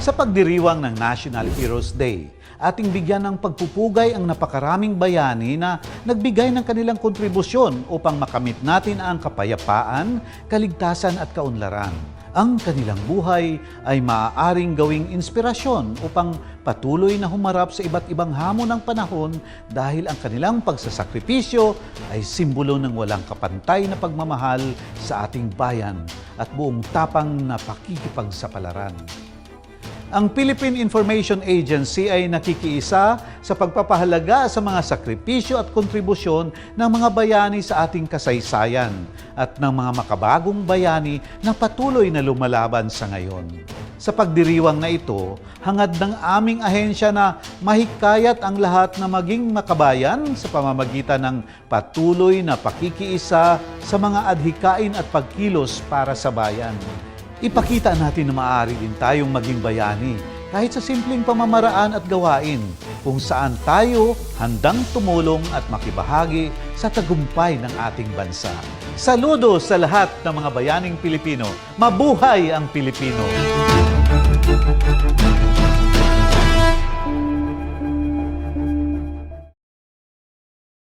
Sa pagdiriwang ng National Heroes Day, ating bigyan ng pagpupugay ang napakaraming bayani na nagbigay ng kanilang kontribusyon upang makamit natin ang kapayapaan, kaligtasan at kaunlaran. Ang kanilang buhay ay maaaring gawing inspirasyon upang patuloy na humarap sa iba't ibang hamon ng panahon dahil ang kanilang pagsasakripisyo ay simbolo ng walang kapantay na pagmamahal sa ating bayan at buong tapang na pakikipagsapalaran. Ang Philippine Information Agency ay nakikiisa sa pagpapahalaga sa mga sakripisyo at kontribusyon ng mga bayani sa ating kasaysayan at ng mga makabagong bayani na patuloy na lumalaban sa ngayon. Sa pagdiriwang na ito, hangad ng aming ahensya na mahikayat ang lahat na maging makabayan sa pamamagitan ng patuloy na pakikiisa sa mga adhikain at pagkilos para sa bayan. Ipakita natin na maaari din tayong maging bayani kahit sa simpleng pamamaraan at gawain kung saan tayo handang tumulong at makibahagi sa tagumpay ng ating bansa. Saludo sa lahat ng mga bayaning Pilipino. Mabuhay ang Pilipino!